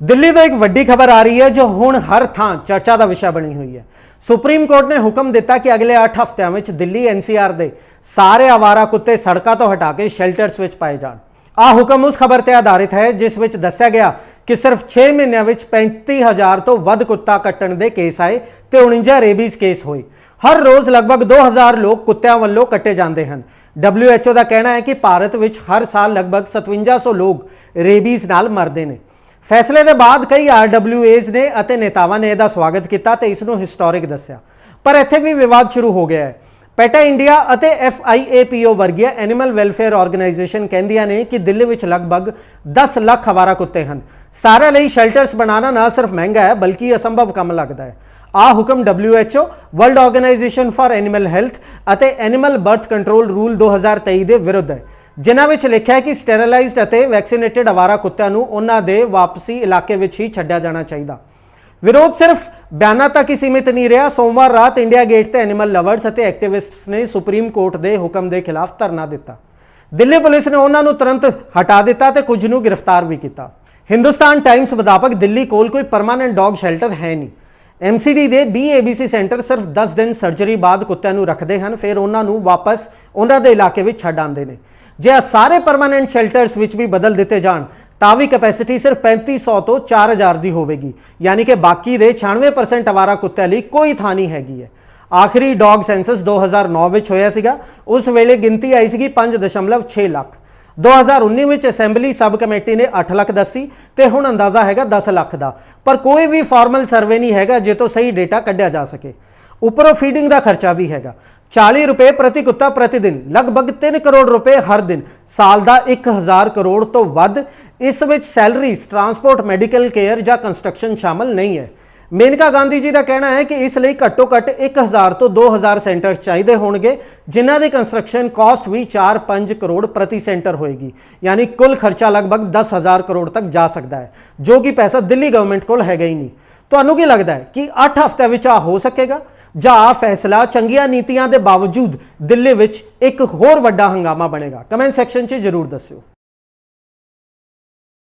ਦਿੱਲੀ ਤੋਂ ਇੱਕ ਵੱਡੀ ਖਬਰ ਆ ਰਹੀ ਹੈ ਜੋ ਹੁਣ ਹਰ ਥਾਂ ਚਰਚਾ ਦਾ ਵਿਸ਼ਾ ਬਣੀ ਹੋਈ ਹੈ। ਸੁਪਰੀਮ ਕੋਰਟ ਨੇ ਹੁਕਮ ਦਿੱਤਾ ਕਿ ਅਗਲੇ 8 ਹਫ਼ਤਿਆਂ ਵਿੱਚ ਦਿੱਲੀ ਐਨਸੀਆਰ ਦੇ ਸਾਰੇ ਆਵਾਰਾ ਕੁੱਤੇ ਸੜਕਾਂ ਤੋਂ ਹਟਾ ਕੇ ਸ਼ੈਲਟਰਸ ਵਿੱਚ ਪਾਏ ਜਾਣ। ਆਹ ਹੁਕਮ ਉਸ ਖਬਰ ਤੇ ਆਧਾਰਿਤ ਹੈ, ਜਿਸ ਵਿੱਚ ਦੱਸਿਆ ਗਿਆ ਕਿ ਸਿਰਫ 6 ਮਹੀਨਿਆਂ ਵਿੱਚ 35000 ਤੋਂ ਵੱਧ ਕੁੱਤਾ ਕੱਟਣ ਦੇ ਕੇਸ ਆਏ ਤੇ 49 ਰੇਬੀਜ਼ ਕੇਸ ਹੋਏ। ਹਰ ਰੋਜ਼ ਲਗਭਗ 2000 ਲੋਕ ਕੁੱਤਿਆਂ ਵੱਲੋਂ ਕੱਟੇ ਜਾਂਦੇ ਹਨ। WHO ਦਾ ਕਹਿਣਾ ਹੈ ਕਿ ਭਾਰਤ ਵਿੱਚ ਹਰ ਸਾਲ ਲਗਭਗ 5700 ਲੋਕ ਰੇਬੀਜ਼ ਨਾਲ ਮਰਦੇ ਨੇ। ਫੈਸਲੇ ਦੇ ਬਾਅਦ ਕਈ RWAs ਨੇ ਅਤੇ ਨੇਤਾਵਾਂ ਨੇ ਇਹਦਾ ਸਵਾਗਤ ਕੀਤਾ ਤੇ ਇਸ ਨੂੰ ਹਿਸਟੋਰਿਕ ਦੱਸਿਆ। ਪਰ ਇੱਥੇ ਵੀ ਵਿਵਾਦ ਸ਼ੁਰੂ ਹੋ ਗਿਆ ਹੈ। ਪੈਟਾ ਇੰਡੀਆ ਅਤੇ FIAPO ਵਰਗੀਆਂ ਐਨੀਮਲ ਵੈਲਫੇਅਰ ਆਰਗੇਨਾਈਜੇਸ਼ਨ ਕਹਿੰਦੀਆਂ ਨੇ ਕਿ ਦਿੱਲੀ ਵਿੱਚ ਲਗਭਗ 10 ਲੱਖ ਹਵਾਰਾ ਕੁੱਤੇ ਹਨ। ਸਾਰਿਆਂ ਲਈ ਸ਼ੈਲਟਰਸ ਬਣਾਉਣਾ ਨਾ ਸਿਰਫ ਮਹਿੰਗਾ ਹੈ, ਬਲਕਿ ਅਸੰਭਵ ਕੰਮ ਲੱਗਦਾ ਹੈ। ਆ ਹੁਕਮ WHO world organisation for animal health ਅਤੇ ਐਨੀਮਲ ਬਰਥ ਕੰਟਰੋਲ ਰੂਲ 2023 ਦੇ ਵਿਰੁੱਧ ਹੈ। ਜਿਨ੍ਹਾਂ ਵਿੱਚ ਲਿਖਿਆ ਹੈ ਕਿ ਸਟੈਰਲਾਈਜ਼ਡ ਅਤੇ ਵੈਕਸੀਨੇਟਿਡ ਆਵਾਰਾ ਕੁੱਤਿਆਂ ਨੂੰ ਉਹਨਾਂ ਦੇ ਵਾਪਸੀ ਇਲਾਕੇ ਵਿੱਚ ਹੀ ਛੱਡਿਆ ਜਾਣਾ ਚਾਹੀਦਾ। ਵਿਰੋਧ ਸਿਰਫ ਬਿਆਨਾਂ ਤੱਕ ਹੀ ਸੀਮਿਤ ਨਹੀਂ ਰਿਹਾ। ਸੋਮਵਾਰ ਰਾਤ ਇੰਡੀਆ ਗੇਟ ਤੇ ਐਨੀਮਲ ਲਵਰਸ ਅਤੇ ਐਕਟਿਵਿਸਟਸ ਨੇ ਸੁਪਰੀਮ ਕੋਰਟ ਦੇ ਹੁਕਮ ਦੇ ਖਿਲਾਫ ਧਰਨਾ ਦਿੱਤਾ। ਦਿੱਲੀ ਪੁਲਿਸ ਨੇ ਉਹਨਾਂ ਨੂੰ ਤੁਰੰਤ ਹਟਾ ਦਿੱਤਾ ਤੇ ਕੁਝ ਨੂੰ ਗ੍ਰਿਫਤਾਰ ਵੀ ਕੀਤਾ। ਹਿੰਦੁਸਤਾਨ ਟਾਈਮਸ ਮੁਤਾਬਕ ਦਿੱਲੀ ਕੋਲ ਕੋਈ ਪਰਮਾਨੈਂਟ ਡੌਗ ਸ਼ੈਲਟਰ ਹੈ ਨਹੀਂ। ਐਮਸੀਡੀ ਦੇ BABC ਸੈਂਟਰ ਸਿਰਫ 10 ਦਿਨ ਸਰਜਰੀ ਬਾਅਦ ਕੁੱਤਿਆਂ ਨੂੰ ਰੱਖਦੇ ਹਨ। ਫਿਰ ਉਹਨਾਂ ਨੂੰ ਵਾਪਸ ਉਹਨਾਂ ਦੇ ਇਲਾਕੇ ਵਿੱਚ ਛੱਡ ਆਉਂਦੇ ਨੇ। ਜੇ ਇਹ ਸਾਰੇ ਪਰਮਾਨੈਂਟ ਸ਼ੈਲਟਰਸ ਵਿੱਚ ਵੀ ਬਦਲ ਦਿੱਤੇ ਜਾਣ, ਤਾਂ ਵੀ ਕੈਪੈਸਿਟੀ ਸਿਰਫ 3500 ਤੋਂ 4000 ਦੀ ਹੋਵੇਗੀ। ਯਾਨੀ ਕਿ ਬਾਕੀ ਦੇ 96% ਅਵਾਰਾ ਕੁੱਤਿਆਂ ਲਈ ਕੋਈ ਥਾਂ ਨਹੀਂ ਹੈਗੀ ਹੈ। ਆਖਰੀ ਡੌਗ ਸੈਂਸਸ 2009 ਵਿੱਚ ਹੋਇਆ ਸੀਗਾ। ਉਸ ਵੇਲੇ ਗਿਣਤੀ ਆਈ ਸੀਗੀ 5.6 ਲੱਖ। 2019 ਵਿੱਚ ਅਸੈਂਬਲੀ ਸਬ ਕਮੇਟੀ ਨੇ 8 ਲੱਖ ਦੱਸੀ ਤੇ ਹੁਣ ਅੰਦਾਜ਼ਾ ਹੈਗਾ 10 ਲੱਖ ਦਾ। ਪਰ ਕੋਈ ਵੀ ਫਾਰਮਲ ਸਰਵੇ ਨਹੀਂ ਹੈਗਾ ਜੇ ਤੋਂ ਸਹੀ ਡੇਟਾ ਕੱਢਿਆ ਜਾ ਸਕੇ। ਉੱਪਰੋਂ ਫੀਡਿੰਗ ਦਾ ਖਰਚਾ ਵੀ ਹੈਗਾ। 40 ਰੁਪਏ ਪ੍ਰਤੀ ਕੁੱਤਾ ਪ੍ਰਤੀ ਦਿਨ ਲਗਭਗ 3 ਕਰੋੜ ਰੁਪਏ ਹਰ ਦਿਨ ਸਾਲ ਦਾ 1000 ਕਰੋੜ ਤੋਂ ਵੱਧ ਇਸ ਵਿੱਚ ਸੈਲਰੀਜ਼ ਟਰਾਂਸਪੋਰਟ ਮੈਡੀਕਲ ਕੇਅਰ ਜਾਂ ਕੰਸਟਰਕਸ਼ਨ ਸ਼ਾਮਲ ਨਹੀਂ ਹੈ ਮੇਨਕਾ ਗਾਂਧੀ ਜੀ ਦਾ ਕਹਿਣਾ ਹੈ ਕਿ ਇਸ ਲਈ ਘੱਟੋ ਘੱਟ 1000 ਤੋਂ 2000 ਸੈਂਟਰ ਚਾਹੀਦੇ ਹੋਣਗੇ ਜਿਨ੍ਹਾਂ ਦੀ ਕੰਸਟਰਕਸ਼ਨ ਕਾਸਟ ਵੀ 4-5 ਕਰੋੜ ਪ੍ਰਤੀ ਸੈਂਟਰ ਹੋਏਗੀ ਯਾਨੀ ਕੁੱਲ ਖਰਚਾ ਲਗਭਗ 10000 ਕਰੋੜ ਤੱਕ ਜਾ ਸਕਦਾ ਹੈ ਜੋ ਕਿ ਪੈਸਾ ਦਿੱਲੀ ਗਵਰਨਮੈਂਟ ਕੋਲ ਹੈਗਾ ਹੀ ਨਹੀਂ ਤੁਹਾਨੂੰ ਕੀ ਲੱਗਦਾ ਹੈ ਕਿ 8 ਹਫ਼ਤਿਆਂ ਵਿੱਚ ਆ ਹੋ ਸਕੇਗਾ ਜਾਂ ਫੈਸਲਾ ਚੰਗੀਆਂ ਨੀਤੀਆਂ ਦੇ ਬਾਵਜੂਦ ਦਿੱਲੀ ਵਿੱਚ ਇੱਕ ਹੋਰ ਵੱਡਾ ਹੰਗਾਮਾ ਬਣੇਗਾ। ਕਮੈਂਟ ਸੈਕਸ਼ਨ 'ਚ ਜਰੂਰ ਦੱਸਿਓ।